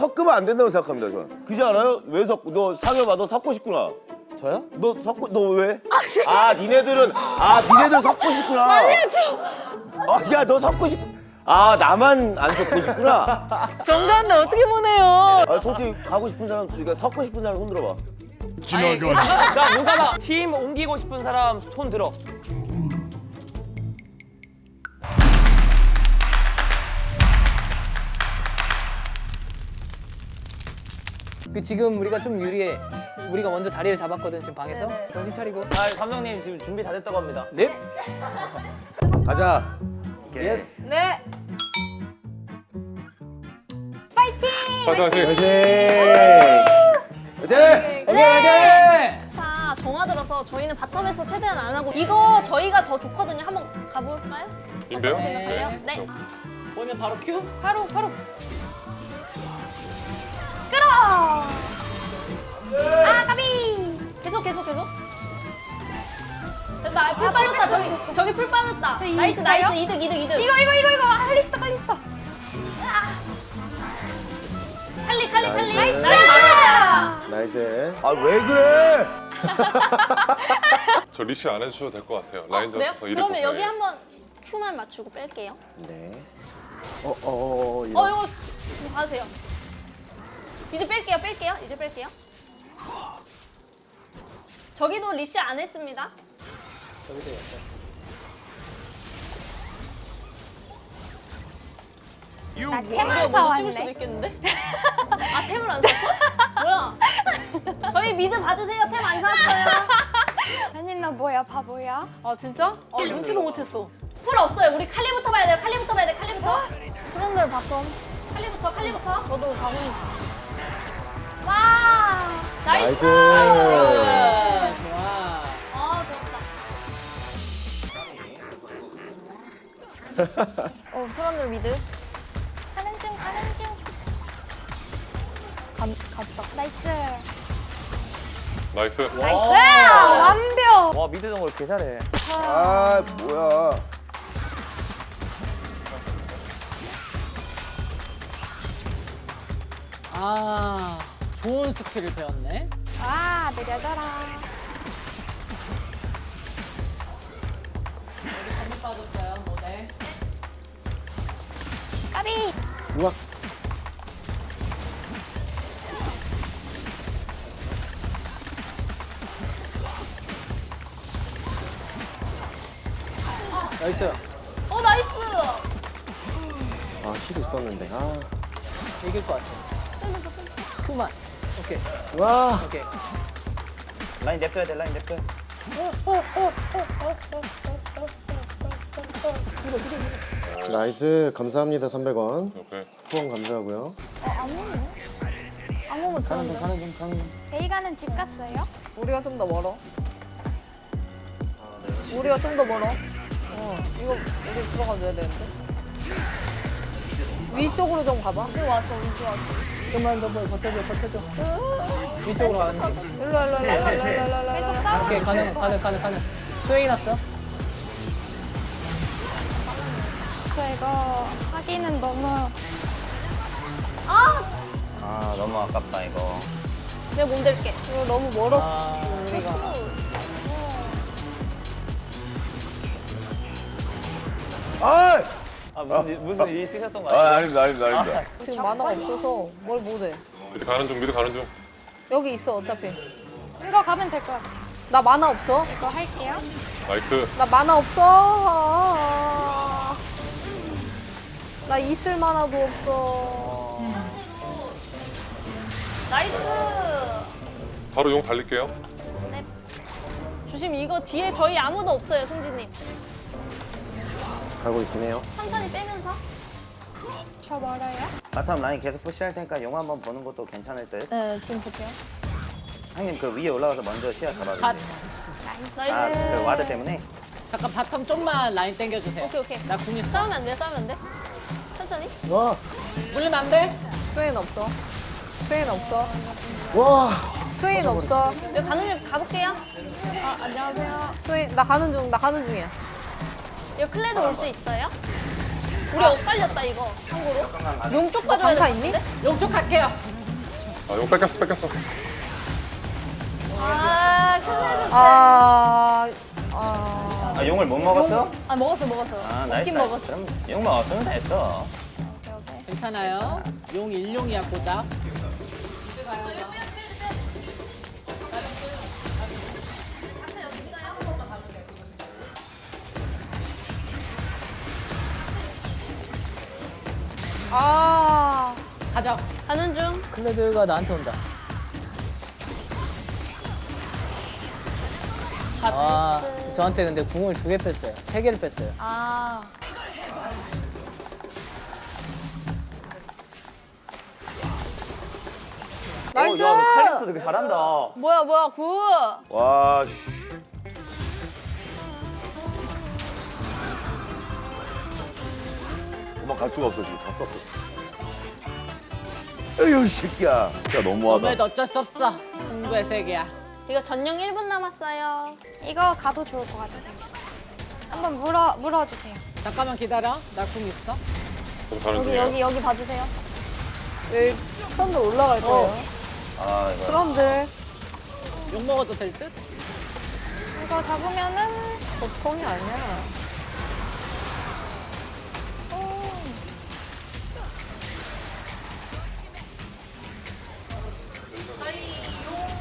섞으면 안 된다고 생각합니다 저는. 그지 않아요? 왜 섞고 너 상엽아 너 섞고 싶구나. 저요? 너 섞고 너 왜? 아 니네들은 아 니네들 섞고 싶구나. 아야 너 섞고 싶. 아 나만 안 섞고 싶구나. 정답인데 어떻게 보내요? 아 솔직히 가고 싶은 사람 그러니까 섞고 싶은 사람 손 들어봐. 자 누가 봐. 팀 옮기고 싶은 사람 손 들어. 그 지금 우리가 좀 유리해. 우리가 먼저 자리를 잡았거든 지금 방에서. 네네. 정신 차리고. 아 감독님 지금 준비 다 됐다고 합니다. 넵. 가자. 예스. 네. 파이팅! 화이팅. 화이팅. 네. 자, 정화 들어서 저희는 바텀에서 최대한 안 하고 이거 저희가 더 좋거든요. 한번 가볼까요? 인데요? 생각하세요? 네. 보면 바로 큐. 바로 바로 저기 저기 풀 빠졌다. 나이스 나이스 이득 이득 이득. 이거 이거 이거 이거 할리스타 할리스타. 칼리 칼리 칼리. 나이스. 나이스. 아 왜 그래? 저 리시 안 해주셔도 될 것 같아요. 라인 그래요? 잡아서 이를 그러면 보세요. 여기 한번 큐만 맞추고 뺄게요. 네. 어 어 어, 이거. 어 이거 이거 봐주세요. 이제 뺄게요, 뺄게요, 이제 뺄게요. 저기도 리시 안 했습니다. 저기도 예스. 아, 템을 사 찍을 수도 있겠는데? 아 템을 안 샀어? 뭐야? 저희 미드 봐주세요. 템 안 샀어요. 아니 나 뭐야 바보야? 아 진짜? 아 눈치도 못했어. 풀 없어요. 우리 칼리부터 봐야 돼요. 칼리부터 봐야 돼. 칼리부터. 사람들 바텀. 칼리부터, 칼리부터. 저도 가고 있어. 와, 나이스. 나이스. 어 사람들 미드. 가는 중 가는 중. 감 갔다. 나이스. 나이스. 나이스. 완벽. 와 미드 동걸 개 잘해. 아 뭐야? 아 좋은 스킬을 배웠네. 아 느려져라. 여기 전면 빠졌어 까비. 우와. 나이스. 어 나이스. 아 힐 있었는데. 아. 이길 것 같아. 큐만. 오케이. 와. 오케이. 라인 냅둬야 돼 라인 냅둬. 나이스. 감사합니다 300원. 오케이. 후원 감사하고요. 아무면 좋은데. 가는 중 가는 중. 베이가는 집 갔어요? 우리가 좀 더 멀어. 우리가 좀 더 멀어. 어 이거 우리 들어가줘야 되는데. 위쪽으로 좀 가봐. 여기 왔어, 위쪽 왔어. 좀만 더 버텨줘 버텨줘. 위쪽으로 가는 중. 일로 와, 일로 와, 일로 와, 일로 와, 일로 와, 일로 와. 계속 싸우고 오케이 가능 가능 가능 가능. 스웨이 났어. 저 이거 하기는 너무 아 너무 아깝다 이거. 내가 몸 댈게. 이거 너무 멀었어. 우리가. 아. 아 무슨 무슨 일 있으셨던 거 아 아니에요? 아닙니다 아닙니다 아닙니다. 지금 만화가 없어서 뭘 못해. 미드 가는 중, 미드 가는 중. 여기 있어, 어차피. 이거 가면 될것 같아. 나 만화 없어. 이거 할게요. 나이스. 나 만화 없어. 나 있을 만화도 없어. 나이스. 바로 용 달릴게요. 주심 이거 뒤에 저희 아무도 없어요, 승진님. 가고 있긴 해요. 천천히 빼면서. 저 멀어요? 바텀 라인 계속 푸시할 테니까 용 한번 보는 것도 괜찮을 듯. 네, 지금 볼게요. 형님 그 위에 올라가서 먼저 시야 갓. 잡아주세요. 나이스. 아 그 와드 때문에. 잠깐 바텀 좀만 라인 당겨주세요. 오케이, 오케이. 나 궁이 싸우면 안 돼, 싸우면 안 돼. 천천히. 와. 물리면 안 돼. 스웨인 없어. 스웨인 없어. 와. 스웨인 없어. 여기 가는 중 가볼게요. 아, 안녕하세요. 스웨인, 나 가는 중, 나 가는 중이야. 여기 클레드 올 수 있어요? 우리 엇갈렸다 이거. 참고로. 용쪽 가져야 방타 돼. 있니? 용쪽 갈게요. 아, 용 뺏겼어, 뺏겼어. 아 신나는. 아, 아, 아 용을 못 먹었어? 아 먹었어 먹었어. 아 나이스 먹긴 나이스. 먹었어. 그럼 용 먹었으면 됐어. 괜찮아요. 용 일용이야 고작. 아. 가자. 가는 중. 클레드가 나한테 온다. 아, 저한테 근데 궁을 두 개 뺐어요. 세 개를 뺐어요. 아. 나이스! 야, 너 칼리스도 되게 잘한다. 뭐야 뭐야 구. 와 씨. 도망갈 수가 없어 지금 다 썼어. 에휴 이 새끼야. 진짜 너무하다. 오늘 어쩔 수 없어. 승부의 세계야. 이거 전용 1분 남았어요. 이거 가도 좋을 것 같아요. 한번 물어 물어주세요. 잠깐만 기다려. 나궁 있어. 여기. 여기 여기 봐주세요. 여기 트런드 올라갈 거예요. 아 이거. 트런드. 욕 먹어도 될 듯? 이거 잡으면은 보통이 아니야.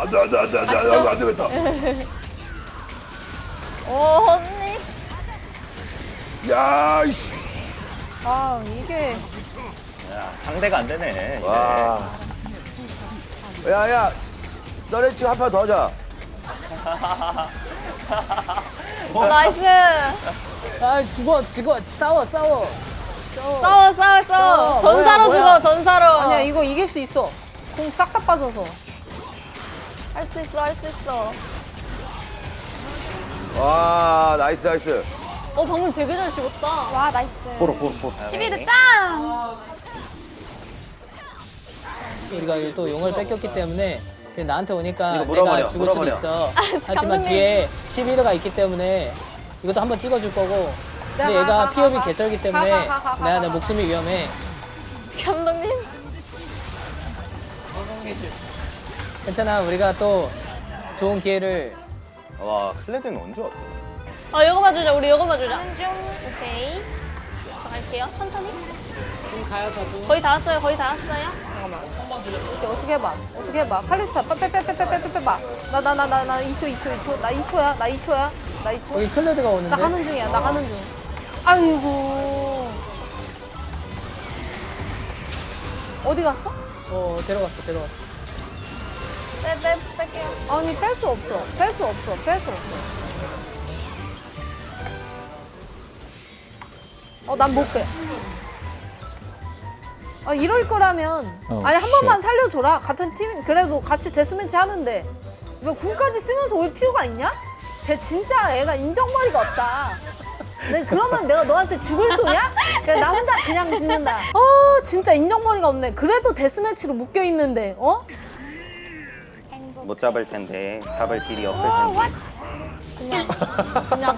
안돼 안돼 안돼 안돼 안돼 안 되겠다. 오 언니. 야 이씨. 아, 이게. 야, 상대가 안 되네. 와. 야야. 너네 지금 한 판 더 하자. 나이스. 아, 죽어, 죽어. 싸워, 싸워. 싸워 싸워 싸워. 싸워. 전사로 뭐야, 죽어 뭐야. 전사로. 아니야, 이거 이길 수 있어. 공 싹 다 빠져서. 할 수 있어 할 수 있어. 와 나이스 나이스. 어 방금 되게 잘 씹었다. 와 나이스. 보러 보러 보러. 11드 짱. 우리가 또 용을 뺏겼기 때문에 그냥 나한테 오니까 이거 물어버려, 내가 죽을 수도 물어버려. 있어. 하지만 감독님. 뒤에 11호가 있기 때문에 이것도 한번 찍어줄 거고. 근데 가, 얘가 가, 피업이 가. 개쩔기 때문에 가, 가, 가, 가, 내가 가, 내 가. 목숨이 위험해. 감독님. 괜찮아, 우리가 또 좋은 기회를 와 클레드는 언제 왔어? 아 이거 봐주자 우리 이거 봐주자. 하는 중. 오케이. 저 갈게요 천천히. 지금 가요, 저도. 거의 다 왔어요 거의 다 왔어요. 이렇게 어떻게 해봐. 어떻게 해봐. 칼리스타, 빼빼빼빼빼빼빼. 나, 나, 나, 나, 나 2초, 2초, 2초. 나 2초야. 나 2초야. 나 2초. 여기 클레드가 오는데. 나 가는 중이야. 나 가는 중. 아이고. 어디 갔어? 어, 데려갔어, 데려갔어. 빼 빼 뺄게요. 아니 뺄 수 없어. 뺄 수 없어. 뺄 수 없어. 어, 난 못 빼. 아, 이럴 거라면 아니 한 번만 살려줘라. 같은 팀 그래도 같이 데스매치 하는데 왜 군까지 쓰면서 올 필요가 있냐? 쟤 진짜 애가 인정머리가 없다. 내 그러면 내가 너한테 죽을 소냐? 그냥 나 혼자 그냥 죽는다. 어 진짜 인정머리가 없네. 그래도 데스매치로 묶여 있는데 어? 못 잡을 텐데 잡을 딜이 없을 어, 텐데. 그냥 그냥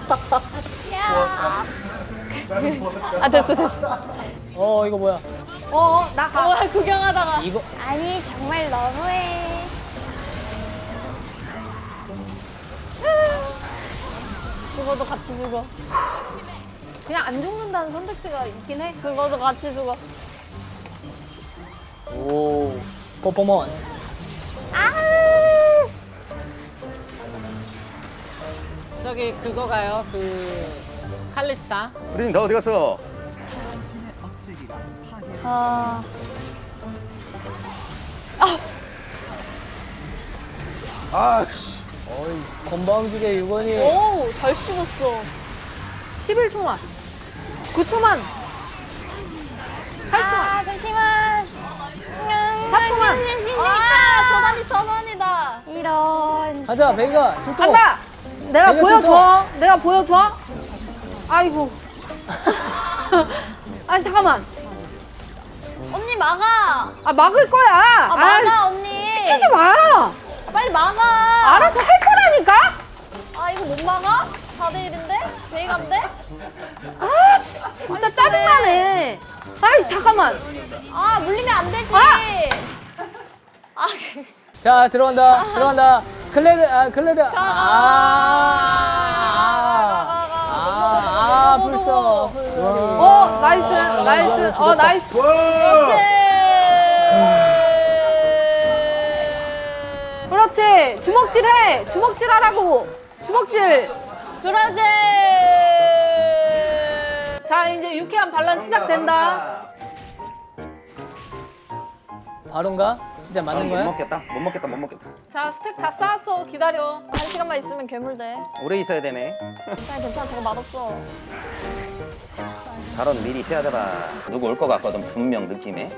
아 됐어 됐어. 어, 이거 뭐야? 어나 가. 뭐야 구경하다가. 이거, 아니 정말 너무해. 죽어도 같이 죽어. 그냥 안 죽는다는 선택지가 있긴 해. 죽어도 같이 죽어. 오, 퍼포먼스. 저기 그거 가요, 그 칼리스타. 우린 너 어디 갔어? 아. 아씨. 어이, 건방지게 유건이. 오 잘 씹었어. 11초만. 9초만. 8초만. 아 잠시만. 4초만. 아 전환이 전환이다. 이런. 가자, 베이가 출동. 간다. 내가 보여줘. 내가 보여줘. 아이고. 아니 잠깐만. 언니 막아. 아 막을 거야. 아 막아 아이씨, 언니. 시키지 마. 빨리 막아. 알아서 할 거라니까. 아 이거 못 막아? 4대 1인데? 베이간데? 진짜 짜증나네. 아이 잠깐만. 아 물리면 안 되지. 아, 그- 자 들어간다 들어간다 클레드 아 클레드 아아 불써 어 나이스 나이스 어 나이스. 그렇지 주먹질 해 주먹질 하라고 주먹질. 그러지. 자 이제 유쾌한 반란 시작된다. 바론가 진짜 맞는 거야? 먹겠다. 못 먹겠다. 못 먹겠다. 자 스택 다 쌓았어 기다려. 한 시간만 있으면 괴물 돼. 오래 있어야 되네. 괜찮아 괜찮아 저거 맛없어. 발언 미리 쉬어야 되라. 누구 올 것 같거든 분명 느낌에.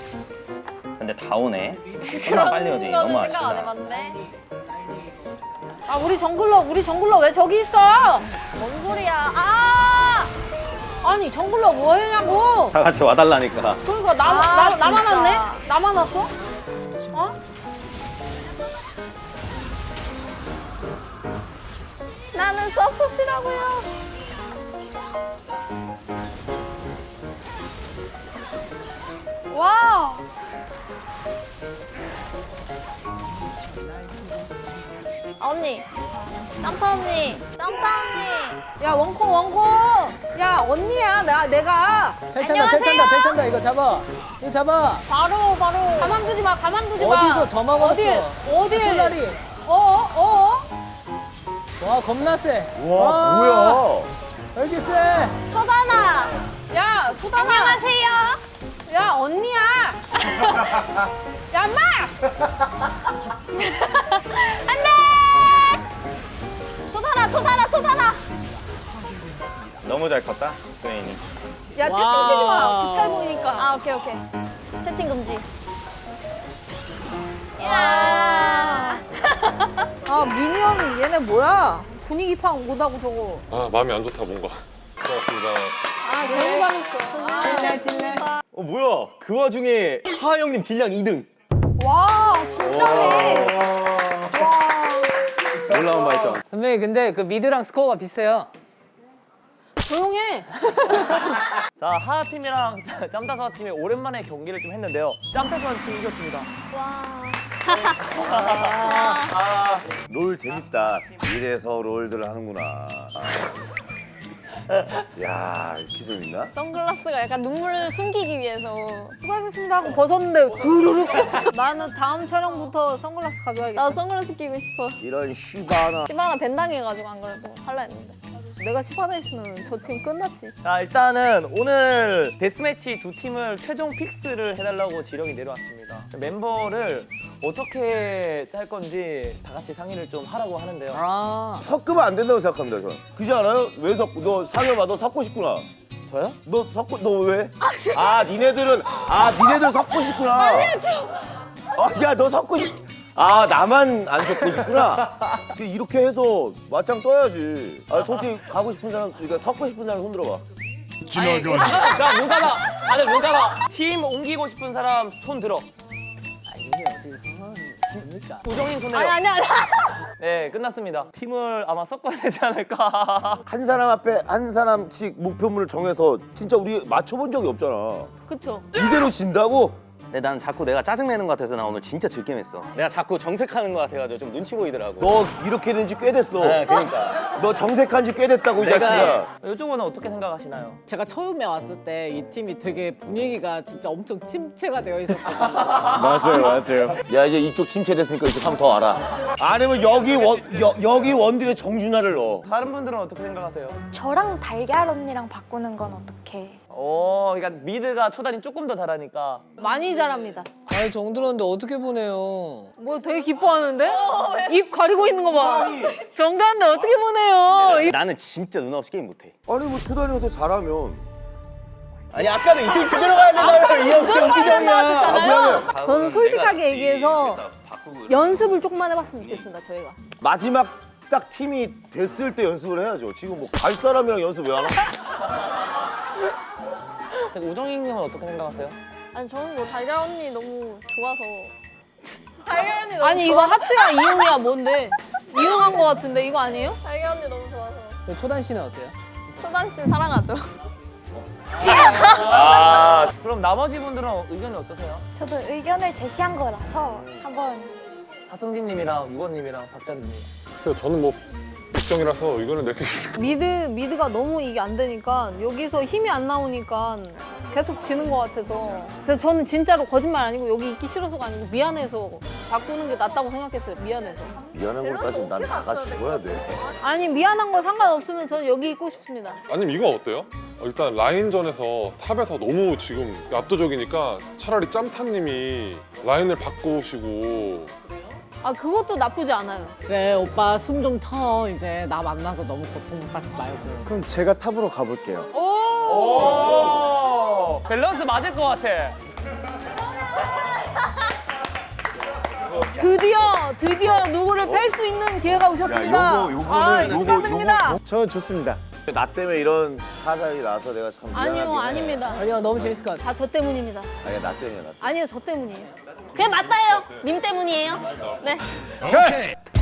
근데 다 오네. 얼마나 빨리 오지. 너무 거는 생각 안 아쉽다. 해봤네. 아 우리 정글러 우리 정글러 왜 저기 있어? 뭔 소리야? 아! 아니 정글러 뭐했냐고. 다 같이 와달라니까. 그러니까 나, 아, 나, 나만 진짜. 왔네? 나만 왔어? 어? 나는 서폿이라고요. 와. 아, 언니. 짬파 언니. 짬파 언니. 야 원콩 원콩 야 언니야 나 내가 텔 탄다 텔 탄다 텔 탄다 이거 잡아 이거 잡아 바로 바로. 가만두지 마 가만두지 마 어디서 저만 어디 걸었어 어디 솔라리 어어 어? 와 겁나 세 와 뭐야? 여기 세 초단아. 야 초단아 안녕하세요. 야 언니야 야 마! 안돼. 초단아 초단아 초단아. 너무 잘 컸다. 스웨인이. 야 채팅 와. 치지 마 기찰 보이니까 아 오케이 오케이. 채팅 금지. 야. 아 미니언 얘네 뭐야 분위기 파 오다고 저거 아 마음이 안 좋다 뭔가. 고맙습니다. 아 괜히 받았어 찔레 찔레 어 뭐야? 그 와중에 하하 형님 딜량 2등. 와 진짜네. 올라온 말짱. 선배님 근데 그 미드랑 스코어가 비슷해요 조용해 자 하하 팀이랑 짬타스와 팀이 오랜만에 경기를 좀 했는데요. 짬타스와 팀이 이겼습니다. 와. 롤 재밌다. 이래서 롤들을 하는구나. 야 이렇게 재밌나? 선글라스가 약간 눈물을 숨기기 위해서. 수고하셨습니다 하고 벗었는데 두루룩 나는 다음 촬영부터 선글라스 가져야겠다 나 선글라스 끼고 싶어. 이런 시바나. 시바나 벤당해가지고 안 그래도 할라 했는데. 내가 10화나 있으면 저 팀 끝났지 자 일단은 오늘 데스매치 두 팀을 최종 픽스를 해달라고 지령이 내려왔습니다. 멤버를 어떻게 짤 건지 다 같이 상의를 좀 하라고 하는데요. 아 섞으면 안 된다고 생각합니다 저는. 그지 않아요? 왜 섞고? 너 상여봐 너 섞고 싶구나. 저요? 너 섞고 너 왜? 아 니네들은 아 니네들 섞고 싶구나. 아 야 너 섞고 싶. 아 나만 안 섞고 싶구나. 그 이렇게 해서 맞짱 떠야지. 아 솔직히 가고 싶은 사람 그러니까 섞고 싶은 사람 손 들어봐. 아니, 자, 눈 감아. 다들 눈 감아. 팀 옮기고 싶은 사람 손 들어. 우정인 손 아니 내려. 아니 아니. 네, 끝났습니다. 팀을 아마 섞어야 되지 않을까. 한 사람 앞에 한 사람씩 목표물을 정해서 진짜 우리 맞춰본 적이 없잖아. 그쵸 이대로 진다고? 근데 난 자꾸 내가 짜증내는 것 같아서 나 오늘 진짜 즐겜했어. 내가 자꾸 정색하는 것 같아가지고 좀 눈치 보이더라고. 너 이렇게 된 지 꽤 됐어. 네, 그러니까. 너 정색한 지 꽤 됐다고 이 자식아. 이쪽은 어떻게 생각하시나요? 제가 처음에 왔을 때 이 팀이 되게 분위기가 진짜 엄청 침체가 되어 있었거든요 맞아요, 맞아요. 야 이제 이쪽 침체됐으니까 이쪽 한번 더 알아. 아니면 여기 원 여, 여기 원딜에 정준하를 넣어. 다른 분들은 어떻게 생각하세요? 저랑 달걀 언니랑 바꾸는 건 어떻게? 어, 그러니까 미드가 초단이 조금 더 잘하니까. 많이 잘합니다 아니 정들었는데 어떻게 보내요 뭐 되게 기뻐하는데? 입 가리고 있는 거 봐 정다한데 어떻게 보내요 입- 나는 진짜 누나 없이 게임 못해. 아니 뭐 초단이가 더 잘하면. 아니 아까는 이쪽 그대로 가야 된다며 이형 씨 웃기형이야 아, 저는 솔직하게 얘기해서 연습을 조금만 해봤으면 좋겠습니다 저희가 마지막 딱 팀이 됐을 때 연습을 해야죠. 지금 뭐 갈 사람이랑 연습 왜 하나? 우정인님은 어떻게 생각하세요? 아니 저는 뭐 달걀 언니 너무 좋아서. 달걀 언니 너무 아니 이거 하트야 이응이야 뭔데 이응한 거 같은데 이거 아니에요? 달걀 언니 너무 좋아서. 그럼 초단 씨는 어때요? 초단 씨 사랑하죠. 아 그럼 나머지 분들은 의견이 어떠세요? 저도 의견을 제시한 거라서 한번 하승진님이랑 유건님이랑 박자님. 글쎄요, 저는 뭐 입정이라서 의견을 내겠습니다. 미드 미드가 너무 이게 안 되니까 여기서 힘이 안 나오니까 계속 지는 것 같아서 그래서 저는 진짜로 거짓말 아니고 여기 있기 싫어서가 아니고 미안해서 바꾸는 게 낫다고 생각했어요 미안해서 미안한 걸 따지면 난 다 같이 죽어야 돼. 아니 미안한 거 상관없으면 저는 여기 있고 싶습니다 아니면 이거 어때요? 어, 일단 라인전에서 탑에서 너무 지금 압도적이니까 차라리 짬타님이 라인을 바꾸시고 아 그것도 나쁘지 않아요. 그래 오빠 숨 좀 터. 이제 나 만나서 너무 고통받지 말고. 그럼 제가 탑으로 가볼게요. 오! 오! 밸런스 맞을 것 같아. 드디어 드디어 누구를 팰수 있는 기회가 오셨습니다. 야, 요거, 요거는, 아, 축하드립니다. 요거, 저 좋습니다. 나 때문에 이런 사장이 나서 내가 참 미안하긴 아니요 해. 아닙니다 아니요 너무 재밌을 것 같아요. 다저 때문입니다 아니야 나 때문이야 나 때문에. 아니요 저 때문이에요 그게 맞다요. 님 때문이에요. 네. 오케이.